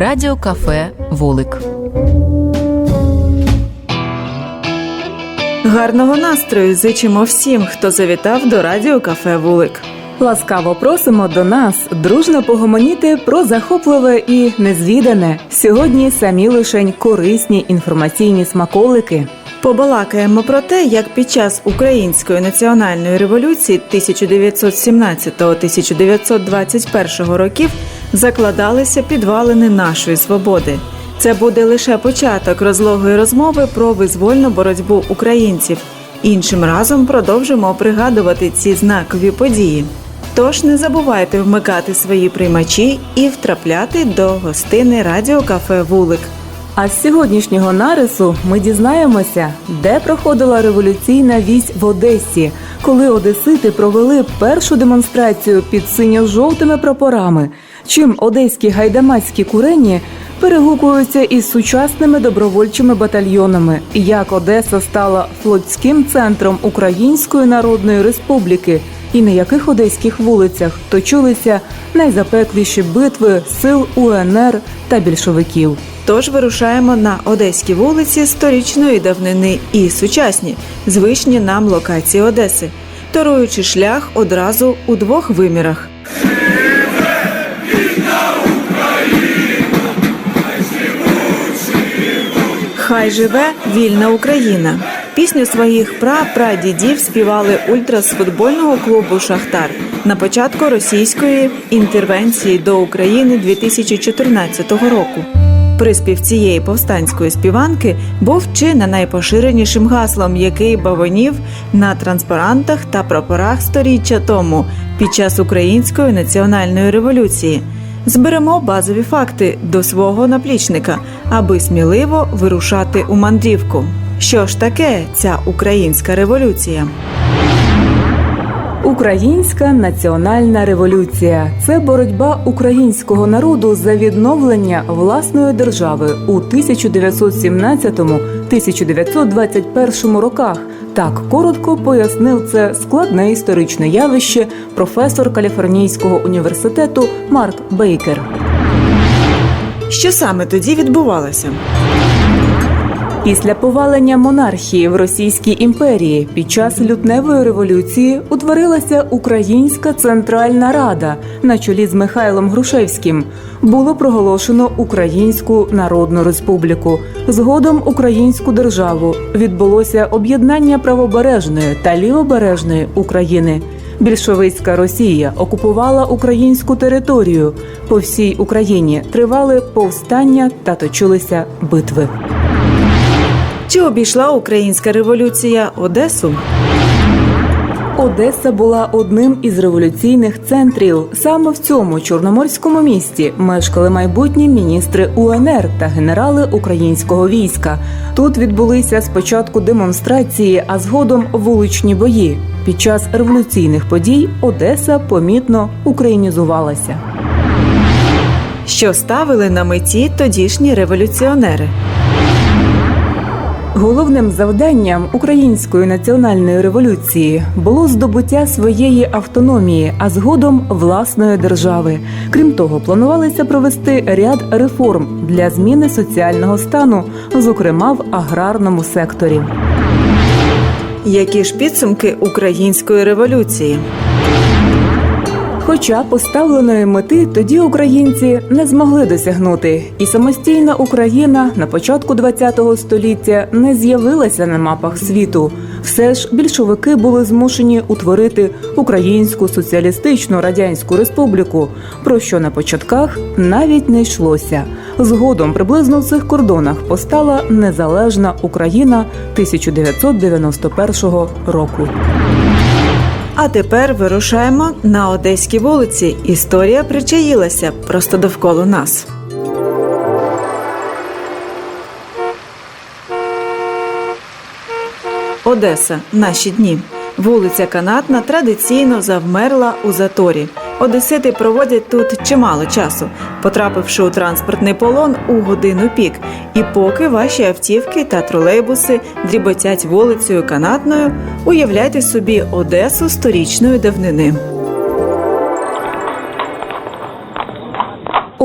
Радіо Кафе Вулик. Гарного настрою зичимо всім, хто завітав до радіо кафе Вулик. Ласкаво просимо до нас дружно погомоніти про захопливе і незвідане. Сьогодні самі лишень корисні інформаційні смаколики. Побалакаємо про те, як під час української національної революції 1917-1921 років закладалися підвалини нашої свободи. Це буде лише початок розлогої розмови про визвольну боротьбу українців. Іншим разом продовжимо пригадувати ці знакові події. Тож не забувайте вмикати свої приймачі і втрапляти до гостини радіо кафе Вулик. А з сьогоднішнього нарису ми дізнаємося, де проходила революційна вісь в Одесі, коли одесити провели першу демонстрацію під синьо-жовтими прапорами. Чим одеські гайдамацькі курені перегукуються із сучасними добровольчими батальйонами, як Одеса стала флотським центром Української Народної Республіки, і на яких одеських вулицях точилися найзапекліші битви сил УНР та більшовиків. Тож вирушаємо на одеські вулиці сторічної давнини і сучасні, звичні нам локації Одеси, торуючи шлях одразу у двох вимірах. Хай живе вільна Україна. Пісню своїх пра-прадідів співали ультра з футбольного клубу Шахтар на початку російської інтервенції до України 2014 року. Приспів цієї повстанської співанки був чи не найпоширенішим гаслом, який бавонів на транспарантах та прапорах сторіччя тому під час української національної революції. Зберемо базові факти до свого наплічника, аби сміливо вирушати у мандрівку. Що ж таке ця українська революція? Українська національна революція це боротьба українського народу за відновлення власної держави у 1917-1921 роках. Так коротко пояснив це складне історичне явище професор Каліфорнійського університету Марк Бейкер. Що саме тоді відбувалося? Після повалення монархії в Російській імперії під час лютневої революції утворилася Українська Центральна Рада на чолі з Михайлом Грушевським. Було проголошено Українську Народну Республіку, згодом Українську державу. Відбулося об'єднання правобережної та лівобережної України. Більшовицька Росія окупувала українську територію. По всій Україні тривали повстання та точилися битви. Чи обійшла українська революція Одесу? Одеса була одним із революційних центрів. Саме в цьому чорноморському місті мешкали майбутні міністри УНР та генерали українського війська. Тут відбулися спочатку демонстрації, а згодом вуличні бої. Під час революційних подій Одеса помітно українізувалася. Що ставили на меті тодішні революціонери? Головним завданням української національної революції було здобуття своєї автономії, а згодом власної держави. Крім того, планувалося провести ряд реформ для зміни соціального стану, зокрема в аграрному секторі. Які ж підсумки української революції? Хоча поставленої мети тоді українці не змогли досягнути, і самостійна Україна на початку ХХ століття не з'явилася на мапах світу. Все ж більшовики були змушені утворити Українську соціалістичну радянську республіку, про що на початках навіть не йшлося. Згодом приблизно в цих кордонах постала незалежна Україна 1991 року. А тепер вирушаємо на одеські вулиці. Історія причаїлася просто довкола нас. Одеса. Наші дні. Вулиця Канатна традиційно завмерла у заторі. Одесити проводять тут чимало часу, потрапивши у транспортний полон у годину пік. І поки ваші автівки та тролейбуси дріботять вулицею канатною, уявляйте собі Одесу сторічної давнини.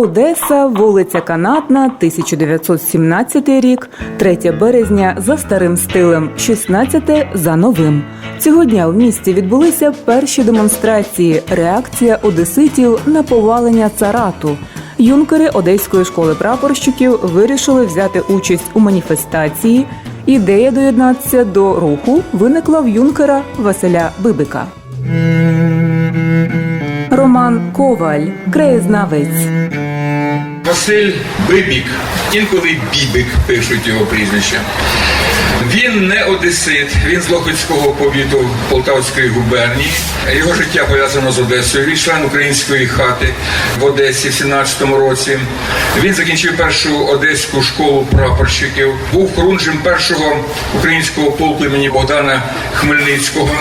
Одеса, вулиця Канатна, 1917 рік, 3 березня за старим стилем, 16 за новим. Цього дня в місті відбулися перші демонстрації, реакція одеситів на повалення царату. Юнкери Одеської школи прапорщиків вирішили взяти участь у маніфестації. Ідея доєднатися до руху виникла в юнкера Василя Бибика. Роман Коваль, краєзнавець. Василь Бибік, інколи Бібик пишуть його прізвище. Він не одесит, він з Лохвицького повіту Полтавської губернії. Його життя пов'язано з Одесою. Він член української хати в Одесі в 17-му році. Він закінчив першу одеську школу прапорщиків, був хорунжем першого українського полку імені Богдана Хмельницького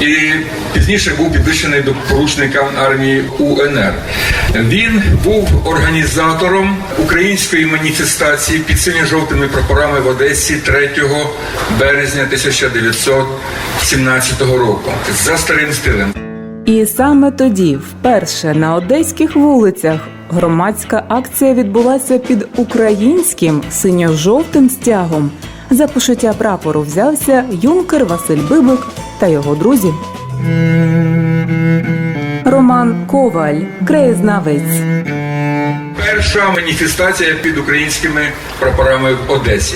і пізніше був підвищений до поручника армії УНР. Він був організатором української маніфестації під синьо-жовтими прапорами в Одесі 3 березня 1917 року за старим стилем. І саме тоді, вперше на одеських вулицях, громадська акція відбулася під українським синьо-жовтим стягом. За пошиття прапору взявся юнкер Василь Бибик та його друзі. Роман Коваль, краєзнавець. Перша маніфестація під українськими прапорами в Одесі.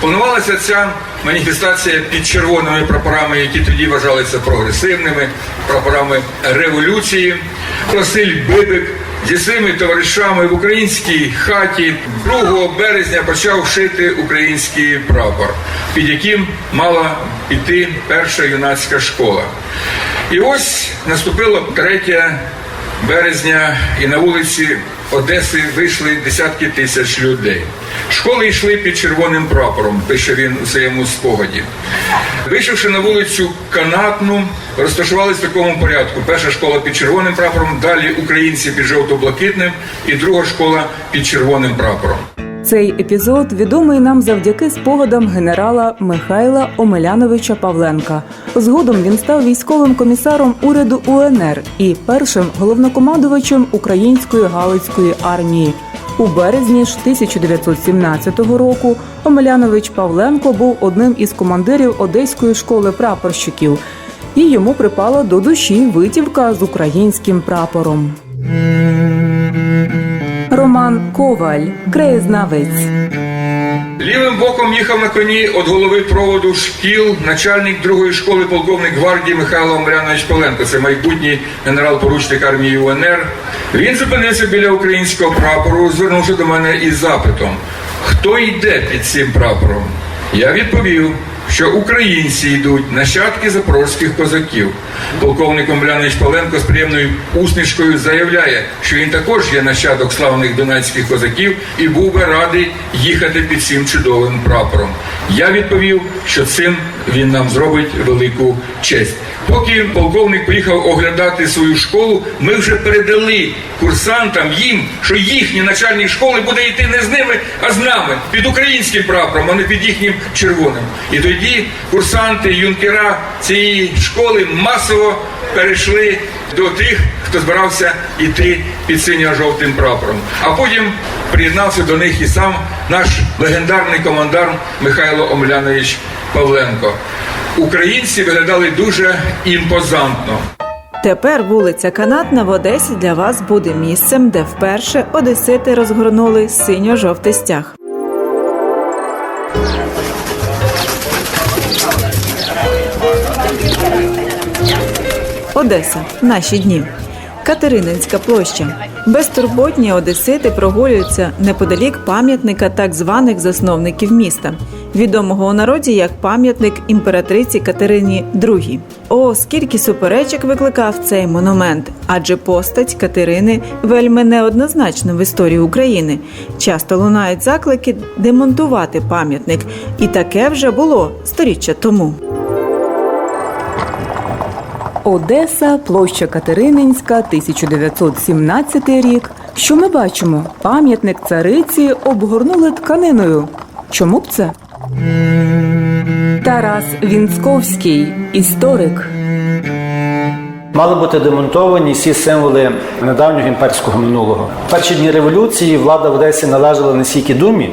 Планувалася ця маніфестація під червоними прапорами, які тоді вважалися прогресивними, прапорами революції. Василь Бибик зі своїми товаришами в українській хаті 2 березня почав шити український прапор, під яким мала піти перша юнацька школа. І ось наступило 3 березня, і на вулиці Одеси вийшли десятки тисяч людей. Школи йшли під червоним прапором, пише він у своєму спогаді. Вийшовши на вулицю Канатну, розташувалися в такому порядку. Перша школа під червоним прапором, далі українці під жовто-блакитним, і друга школа під червоним прапором. Цей епізод відомий нам завдяки спогадам генерала Михайла Омеляновича Павленка. Згодом він став військовим комісаром уряду УНР і першим головнокомандувачем української галицької армії. У березні ж 1917 року Омелянович Павленко був одним із командирів Одеської школи прапорщиків, і йому припала до душі витівка з українським прапором. Роман Коваль, краєзнавець. Лівим боком їхав на коні від голови проводу шкіл начальник другої школи полковник гвардії Михайло Омелянович Павленко. Це майбутній генерал-поручник армії УНР. Він зупинився біля українського прапору, звернувши до мене із запитом: хто йде під цим прапором? Я відповів, що українці йдуть нащадки запорозьких козаків. Полковник Омелянович Павленко з приємною усмішкою заявляє, що він також є нащадок славних донецьких козаків і був би радий їхати під цим чудовим прапором. Я відповів, що цим він нам зробить велику честь. Поки полковник поїхав оглядати свою школу, ми вже передали курсантам їм, що їхні начальні школи буде йти не з ними, а з нами під українським прапором, а не під їхнім червоним. І тоді курсанти, юнкера цієї школи масово перейшли до тих, хто збирався йти під синьо-жовтим прапором. А потім приєднався до них і сам наш легендарний командар Михайло Омелянович Павленко. Українці виглядали дуже імпозантно. Тепер вулиця Канатна в Одесі для вас буде місцем, де вперше одесити розгорнули синьо-жовтий стяг. Одеса. Наші дні. Катерининська площа. Безтурботні одесити прогулюються неподалік пам'ятника так званих засновників міста, відомого у народі як пам'ятник імператриці Катерині II. О, скільки суперечок викликав цей монумент, адже постать Катерини вельми неоднозначна в історії України. Часто лунають заклики демонтувати пам'ятник, і таке вже було сторіччя тому. Одеса, площа Катерининська, 1917 рік. Що ми бачимо? Пам'ятник цариці обгорнули тканиною. Чому б це? Тарас Вінцковський, історик. Мали бути демонтовані всі символи недавнього імперського минулого. В перші дні революції влада в Одесі належала не стільки думі,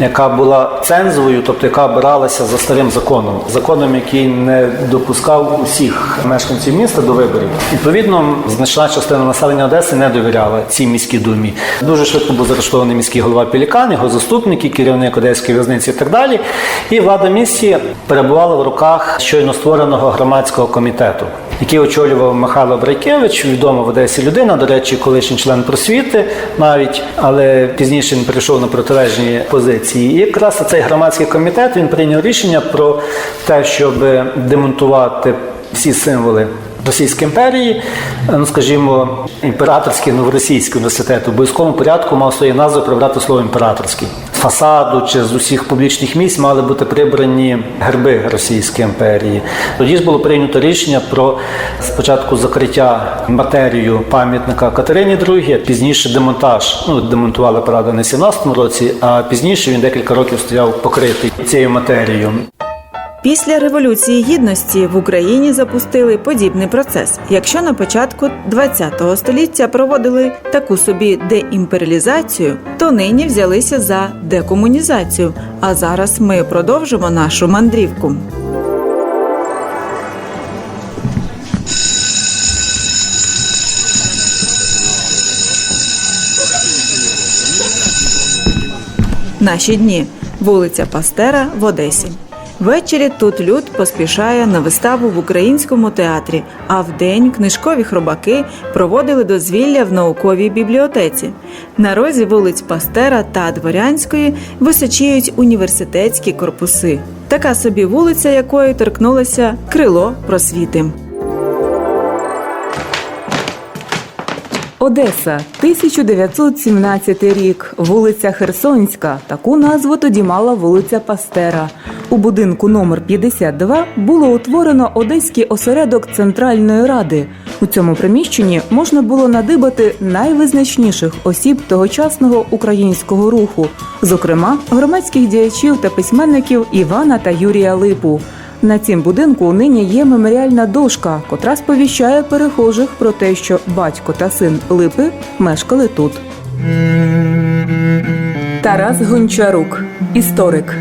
яка була цензовою, тобто яка обиралася за старим законом, законом, який не допускав усіх мешканців міста до виборів. Відповідно, значна частина населення Одеси не довіряла цій міській думі. Дуже швидко був заарештований міський голова Пелікан, його заступники, керівник Одеської в'язниці і так далі. І влада місті перебувала в руках щойно створеного громадського комітету, який очолював Михайло Брайкевич, відома в Одесі людина, до речі, колишній член просвіти навіть, але пізніше він перейшов на протилежні позиції. І якраз цей громадський комітет він прийняв рішення про те, щоб демонтувати всі символи. Російської імперії, ну скажімо, імператорський новоросійський університет в обов'язковому порядку мав свою назву прибрати слово імператорський. Фасаду чи з усіх публічних місць мали бути прибрані герби Російської імперії. Тоді ж було прийнято рішення про спочатку закриття матерію пам'ятника Катерині II, пізніше демонтаж. Ну, демонтували правда не в 17-му році, а пізніше він декілька років стояв покритий цією матерією. Після революції гідності в Україні запустили подібний процес. Якщо на початку ХХ століття проводили таку собі деімперіалізацію, то нині взялися за декомунізацію. А зараз ми продовжимо нашу мандрівку. Наші дні вулиця Пастера в Одесі. Ввечері тут люд поспішає на виставу в українському театрі, а вдень книжкові хробаки проводили дозвілля в науковій бібліотеці. На розі вулиць Пастера та Дворянської височіють університетські корпуси. Така собі вулиця, якої торкнулося крило просвіти. Одеса, 1917 рік, вулиця Херсонська. Таку назву тоді мала вулиця Пастера. У будинку номер 52 було утворено одеський осередок Центральної ради. У цьому приміщенні можна було надибати найвизначніших осіб тогочасного українського руху, зокрема громадських діячів та письменників Івана та Юрія Липу. На цім будинку нині є меморіальна дошка, котра сповіщає перехожих про те, що батько та син Липи мешкали тут. Тарас Гончарук, історик.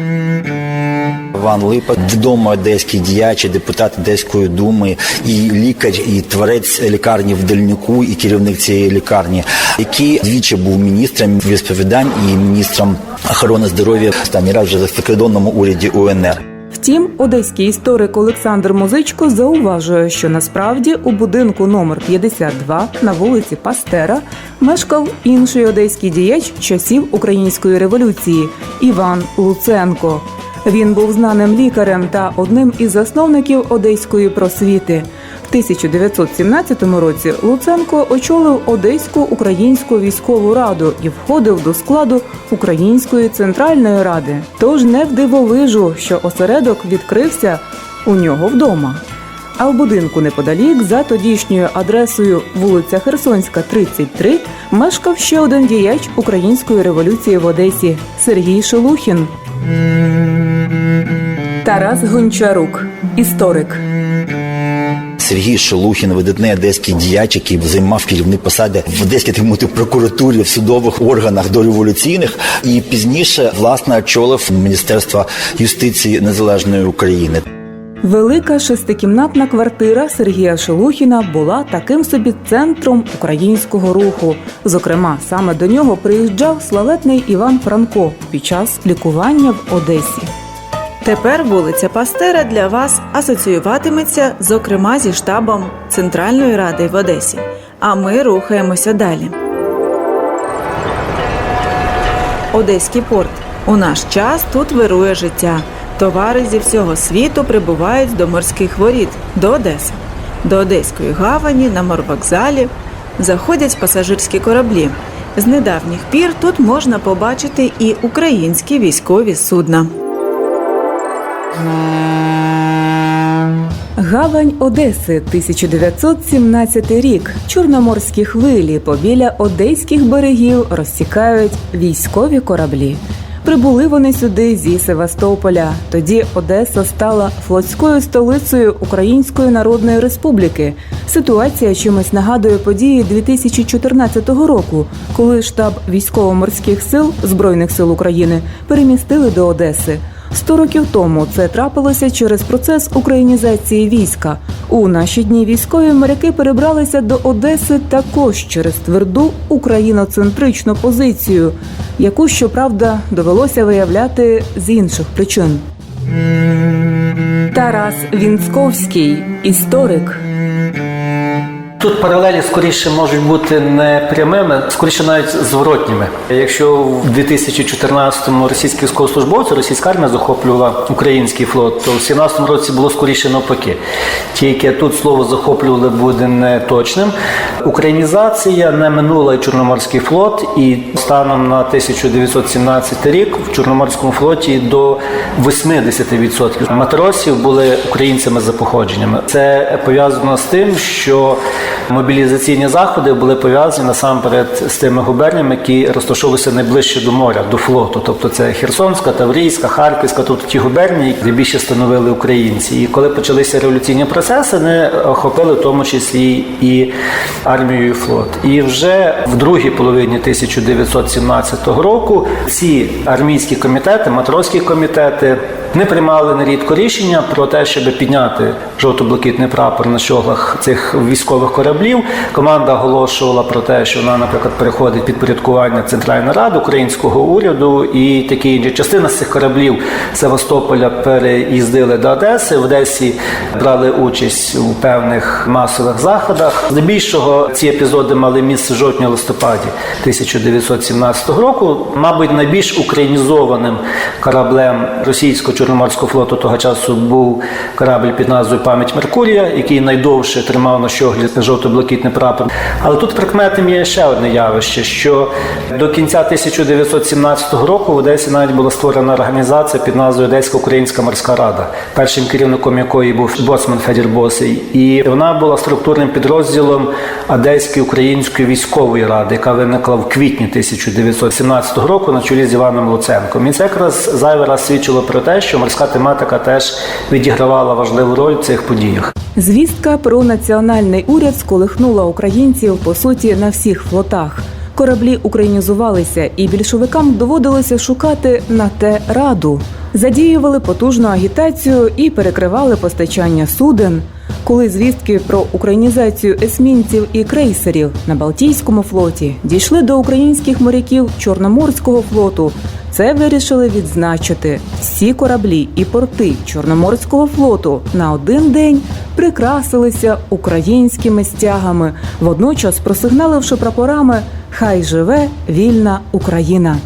Іван Липа, відомий одеський діяч, депутат Одеської думи, і лікар, і творець лікарні в Дальніку, і керівник цієї лікарні, який двічі був міністром відповідань і міністром охорони здоров'я останній раз вже в закордонному уряді УНР. Втім, одеський історик Олександр Музичко зауважує, що насправді у будинку номер 52 на вулиці Пастера мешкав інший одеський діяч часів української революції Іван Луценко. Він був знаним лікарем та одним із засновників одеської просвіти. В 1917 році Луценко очолив Одеську українську військову раду і входив до складу Української центральної ради. Тож не вдивовижу, що осередок відкрився у нього вдома. А в будинку неподалік, за тодішньою адресою вулиця Херсонська, 33, мешкав ще один діяч української революції в Одесі Сергій Шелухін. Тарас Гончарук, історик. Сергій Шелухін, видатний одеський діяч, який займав керівні посади в Одеській мовити, прокуратурі, в судових органах дореволюційних, і пізніше власне очолив Міністерство юстиції Незалежної України. Велика шестикімнатна квартира Сергія Шелухіна була таким собі центром українського руху. Зокрема, саме до нього приїжджав славетний Іван Франко під час лікування в Одесі. Тепер вулиця Пастера для вас асоціюватиметься, зокрема, зі штабом Центральної ради в Одесі. А ми рухаємося далі. Одеський порт. У наш час тут вирує життя. Товари зі всього світу прибувають до морських воріт до Одеси. До Одеської гавані на морвокзалі заходять пасажирські кораблі. З недавніх пір тут можна побачити і українські військові судна. Гавань Одеси, 1917 рік. Чорноморські хвилі побіля одеських берегів розсікають військові кораблі. Прибули вони сюди зі Севастополя. Тоді Одеса стала флотською столицею Української Народної Республіки. Ситуація чимось нагадує події 2014 року, коли штаб військово-морських сил Збройних сил України перемістили до Одеси. Сто років тому це трапилося через процес українізації війська. У наші дні військові моряки перебралися до Одеси також через тверду україноцентричну позицію, яку щоправда довелося виявляти з інших причин. Тарас Вінцковський, історик. Тут паралелі скоріше можуть бути не прямими, скоріше навіть зворотніми. Якщо в 2014-му російські військовослужбовці, російська армія захоплювала український флот, то в 2017 році було скоріше навпаки. Тільки тут слово захоплювали буде не точним. Українізація не минула Чорноморський флот, і станом на 1917 рік в Чорноморському флоті до 80% матросів були українцями за походженнями. Це пов'язано з тим, що мобілізаційні заходи були пов'язані насамперед з тими губерніями, які розташовувалися найближче до моря, до флоту. Тобто це Херсонська, Таврійська, Харківська, тобто ті губернії, де більше становили українці. І коли почалися революційні процеси, вони охопили в тому числі і армію і флот. І вже в другій половині 1917 року ці армійські комітети, матросські комітети. Не приймали нерідко рішення про те, щоб підняти жовто-блакитний прапор на щоглах цих військових кораблів. Команда оголошувала про те, що вона, наприклад, переходить під порядкування Центральної ради українського уряду і такі інші. Частина з цих кораблів Севастополя переїздили до Одеси. В Одесі брали участь у певних масових заходах. Здебільшого ці епізоди мали місце в жовтні-листопаді 1917 року. Мабуть, найбільш українізованим кораблем російського Чорноморського флоту того часу був корабль під назвою Пам'ять Меркурія, який найдовше тримав на щоглі жовто-блакитний прапор. Але тут прикметом є ще одне явище: що до кінця 1917 року в Одесі навіть була створена організація під назвою Одеська Українська морська рада, першим керівником якої був боцман Федір Босий. І вона була структурним підрозділом Одеської української військової ради, яка виникла в квітні 1917 року на чолі з Іваном Луценком. І це якраз зайвий раз свідчило про те, що морська тематика теж відігравала важливу роль в цих подіях. Звістка про національний уряд сколихнула українців по суті на всіх флотах. Кораблі українізувалися, і більшовикам доводилося шукати на те раду. Задіювали потужну агітацію і перекривали постачання суден. Коли звістки про українізацію есмінців і крейсерів на Балтійському флоті дійшли до українських моряків Чорноморського флоту, це вирішили відзначити. Всі кораблі і порти Чорноморського флоту на один день прикрасилися українськими стягами, водночас просигналивши прапорами Хай живе вільна Україна.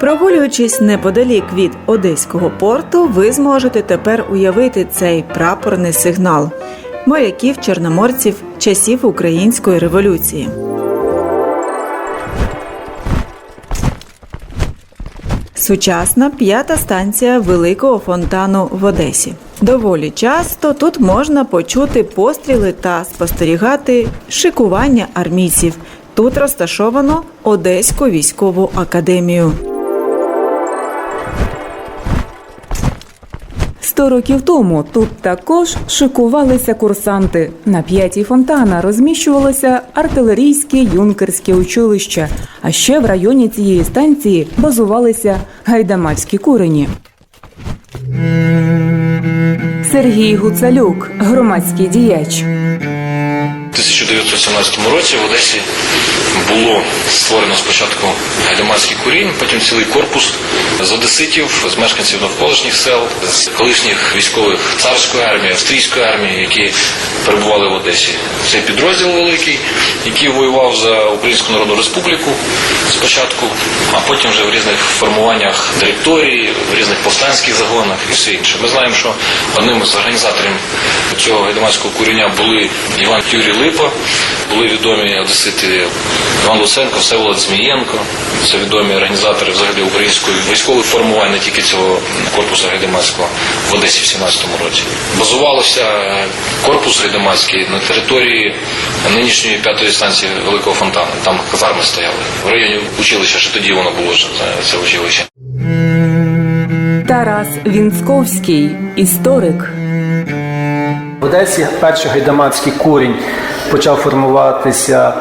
Прогулюючись неподалік від одеського порту, ви зможете тепер уявити цей прапорний сигнал моряків чорноморців часів української революції. Сучасна п'ята станція великого фонтану в Одесі. Доволі часто тут можна почути постріли та спостерігати шикування армійців. Тут розташовано Одеську військову академію. Сто років тому тут також шикувалися курсанти. На п'ятій фонтана розміщувалося артилерійське юнкерське училище. А ще в районі цієї станції базувалися гайдамацькі курені. Сергій Гуцалюк, громадський діяч. У 1917 році в Одесі було створено спочатку гайдамацький курінь, потім цілий корпус з одеситів, з мешканців навколишніх сел, з колишніх військових царської армії, австрійської армії, які перебували в Одесі. Цей підрозділ великий, який воював за Українську Народну Республіку спочатку, а потім вже в різних формуваннях директорії, в різних повстанських загонах і все інше. Ми знаємо, що одним з організаторів цього гайдамацького куріння були Іван Юрій Липа, були відомі одесити Іван Луценко, Всеволод Змієнко. Це відомі організатори взагалі української військових формувань, не тільки цього корпусу гайдамацького в Одесі в 17 році. Базувалося корпус гайдамацький на території нинішньої п'ятої станції Великого Фонтану. Там казарми стояли. В районі училища, ще тоді воно було це училище. Тарас Вінцковський, історик. В Одесі перший гайдамацький курінь почав формуватися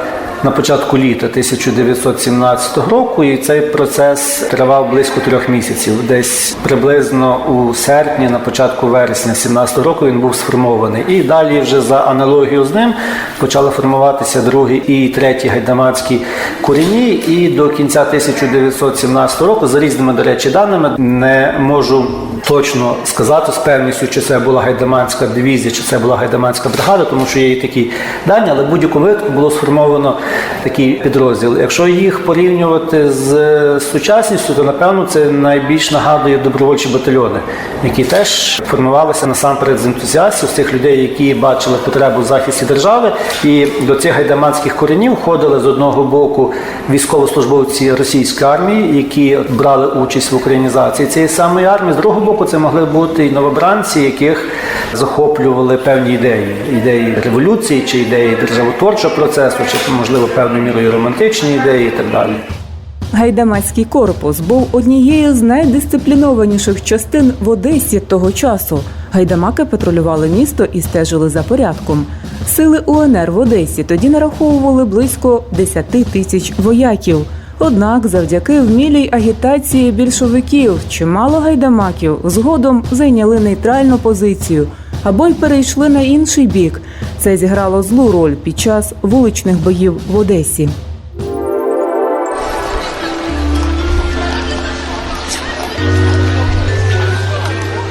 на початку літа 1917 року, і цей процес тривав близько трьох місяців. Десь приблизно у серпні, на початку вересня 17 року він був сформований. І далі, вже за аналогією з ним, почали формуватися другий і третій гайдамацькі корінні. І до кінця 1917 року, за різними, до речі, даними, не можу точно сказати з певністю, чи це була гайдаманська дивізія, чи це була гайдаманська бригада, тому що є і такі дані, але в будь-якому випадку було сформовано такий підрозділ. Якщо їх порівнювати з сучасністю, то напевно це найбільш нагадує добровольчі батальйони, які теж формувалися насамперед з ентузіастів, з тих людей, які бачили потребу в захисті держави, і до цих гайдаманських коренів входили з одного боку військовослужбовці російської армії, які брали участь в українізації цієї самої армії. З другого боку, це могли бути і новобранці, яких захоплювали певні ідеї, ідеї революції, чи ідеї державотворчого процесу, чи можливо певною мірою романтичні ідеї і так далі. Гайдамацький корпус був однією з найдисциплінованіших частин в Одесі того часу. Гайдамаки патрулювали місто і стежили за порядком. Сили УНР в Одесі тоді нараховували близько 10 тисяч вояків. Однак, завдяки вмілій агітації більшовиків, чимало гайдамаків згодом зайняли нейтральну позицію або й перейшли на інший бік. Це зіграло злу роль під час вуличних боїв в Одесі.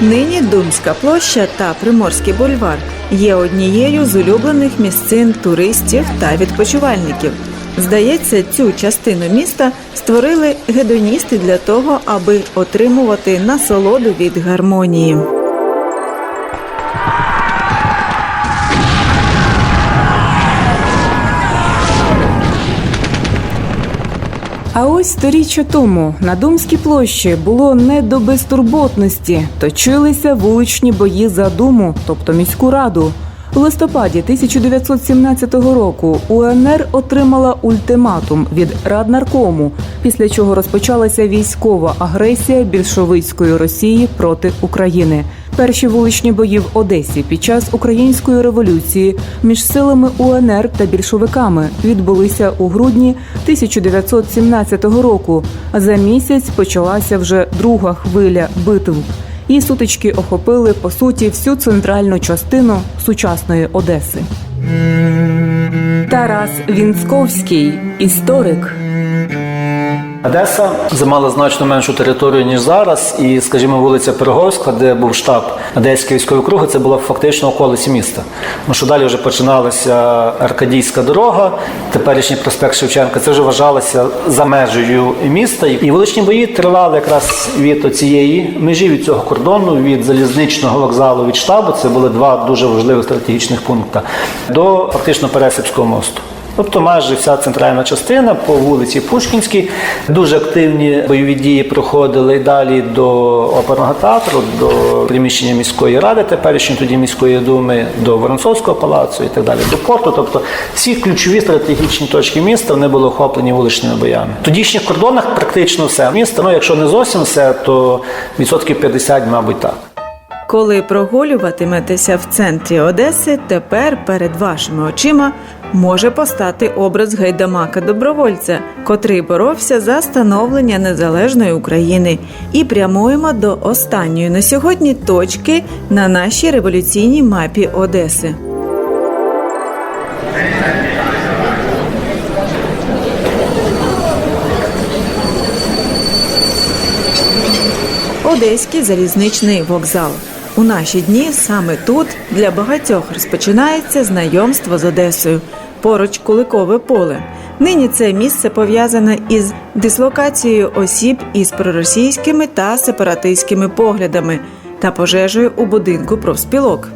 Нині Думська площа та Приморський бульвар є однією з улюблених місцин туристів та відпочивальників. Здається, цю частину міста створили гедоністи для того, аби отримувати насолоду від гармонії. А ось сторіччя тому на Думській площі було не до безтурботності, точилися вуличні бої за Думу, тобто міську раду. У листопаді 1917 року УНР отримала ультиматум від Раднаркому, після чого розпочалася військова агресія більшовицької Росії проти України. Перші вуличні бої в Одесі під час української революції між силами УНР та більшовиками відбулися у грудні 1917 року. За місяць почалася вже друга хвиля битв. І сутички охопили по суті всю центральну частину сучасної Одеси. Тарас Вінсковський історик. Одеса займала значно меншу територію ніж зараз, і, скажімо, вулиця Пироговська, де був штаб Одеської військової округи, це була фактично околиці міста. Тому що далі вже починалася Аркадійська дорога, теперішній проспект Шевченка. Це вже вважалося за межею міста. І вуличні бої тривали якраз від цієї межі, від цього кордону, від залізничного вокзалу, від штабу. Це були два дуже важливих стратегічних пункти до фактично Пересипського мосту. Тобто майже вся центральна частина по вулиці Пушкінській. Дуже активні бойові дії проходили далі до оперного театру, до приміщення міської ради, теперішньої тоді міської думи, до Воронцовського палацу і так далі, до порту. Тобто всі ключові стратегічні точки міста вони були охоплені вуличними боями. В тодішніх кордонах практично все місто. Ну якщо не зовсім все, то відсотків 50, мабуть, так. Коли прогулюватиметеся в центрі Одеси, тепер перед вашими очима може постати образ гайдамака добровольця, котрий боровся за становлення незалежної України. І прямуємо до останньої на сьогодні точки на нашій революційній мапі Одеси. Одеський залізничний вокзал. У наші дні саме тут для багатьох розпочинається знайомство з Одесою. Поруч Куликове поле. Нині це місце пов'язане із дислокацією осіб із проросійськими та сепаратистськими поглядами та пожежею у будинку профспілок.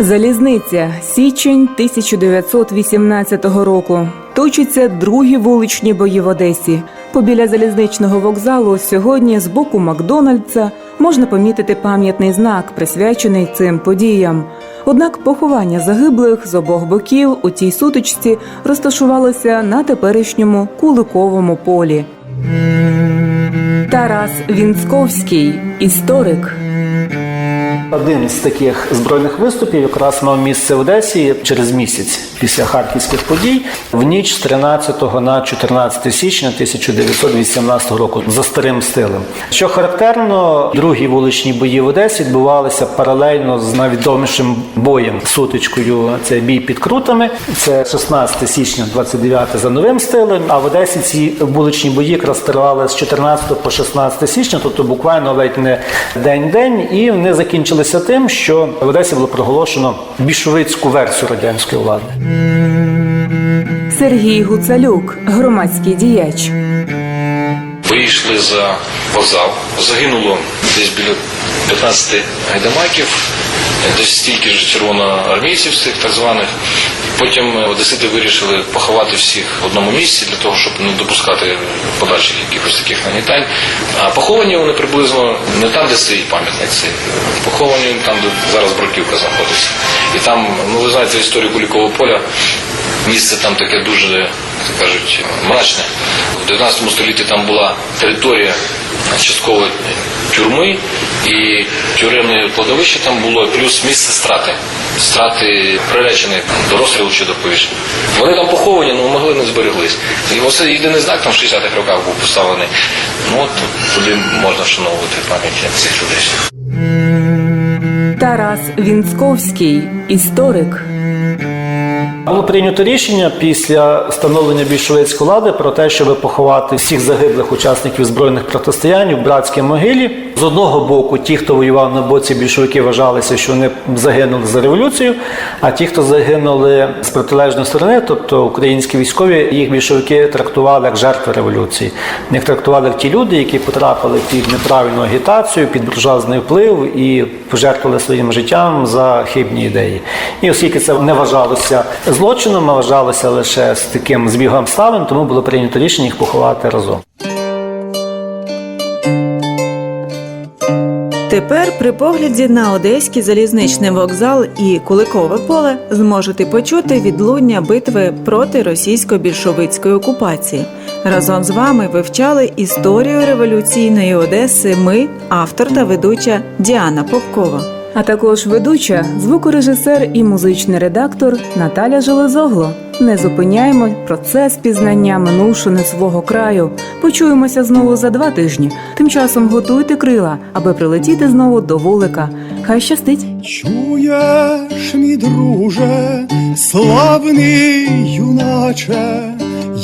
Залізниця, січень 1918 року. Точаться другі вуличні бої в Одесі. Побіля залізничного вокзалу сьогодні з боку Макдональдса можна помітити пам'ятний знак, присвячений цим подіям. Однак поховання загиблих з обох боків у цій сутичці розташувалося на теперішньому Куликовому полі. Тарас Вінцковський, історик. Один з таких збройних виступів якраз мав місце в Одесі через місяць після харківських подій в ніч з 13 на 14 січня 1918 року за старим стилем. Що характерно, другі вуличні бої в Одесі відбувалися паралельно з найвідомішим боєм сутичкою. Це бій під крутами. Це 16 січня, 29 за новим стилем. А в Одесі ці вуличні бої якраз тривали з 14 по 16 січня, тобто буквально ледь не день-день, і вони закінчилися тим, що в Одесі було проголошено більшовицьку версію радянської влади. Сергій Гуцалюк, громадський діяч. Вийшли за вокзал. Загинуло десь біля 15 гайдамаків, десь стільки ж червоноармійців цих так званих. Потім одесити вирішили поховати всіх в одному місці для того, щоб не допускати подальших якихось таких нагнітань. А поховані вони приблизно не там, де стоїть пам'ятник, це поховані там, де зараз бруківка знаходиться. І там, ну ви знаєте історію Кулікового поля, місце там таке дуже, як кажуть, мрачне. В 19 столітті там була територія частково тюрми і тюремне кладовище там було, плюс місце страти. Страти приречені до розстрілу чи до повішення. Вони там поховані, але могли не збереглись. І ось єдиний знак там в 60-х роках був поставлений. Ну от туди можна вшановувати пам'ять цих людей. Тарас Вінцковський, історик. Було прийнято рішення після встановлення більшовицької влади про те, щоб поховати всіх загиблих учасників збройних протистоянь в братській могилі. З одного боку, ті, хто воював на боці більшовиків, вважалися, що вони загинули за революцію. А ті, хто загинули з протилежної сторони, тобто українські військові, їх більшовики трактували як жертви революції. Їх трактували як ті люди, які потрапили під неправильну агітацію, під буржуазний вплив і пожертвували своїм життям за хибні ідеї. І оскільки це не вважалося злочином, а вважалося лише з таким збігом ставин, тому було прийнято рішення їх поховати разом. Тепер при погляді на Одеський залізничний вокзал і Куликове поле зможете почути відлуння битви проти російсько-більшовицької окупації. Разом з вами вивчали історію революційної Одеси. Ми, автор та ведуча Діана Попкова. А також ведуча, звукорежисер і музичний редактор Наталя Железогло. Не зупиняємо процес пізнання минувшини свого краю. Почуємося знову за два тижні. Тим часом готуйте крила, аби прилетіти знову до вулика. Хай щастить! Чуєш, мій друже, славний юначе,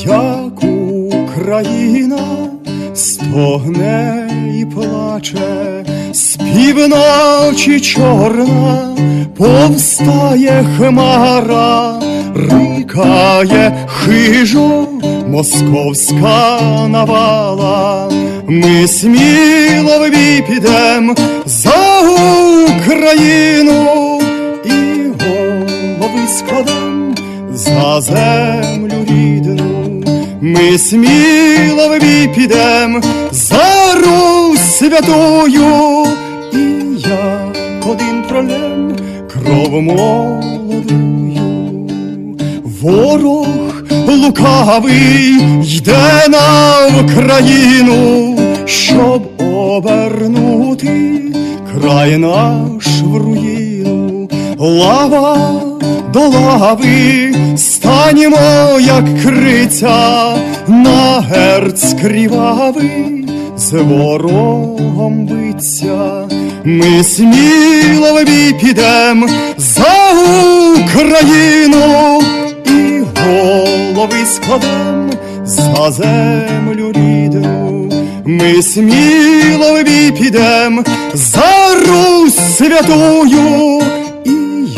як Україна стогне і плаче, з півночі чорна повстає хмара, рикає хижо московська навала. Ми сміло в підем за Україну і голови складем за землю рідну. Ми сміло в підем за Русь святую, і як один пролем кров молодую. Ворог лукавий йде на Україну, щоб обернути край наш в руїну. Лава до лави, станімо, як криця, на герц кривавий, з ворогом биться. Ми сміло в підем за Україну і голови складем за землю рідну. Ми сміло в підем за Русь святую, і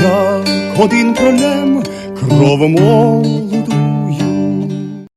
як один пролем молодую.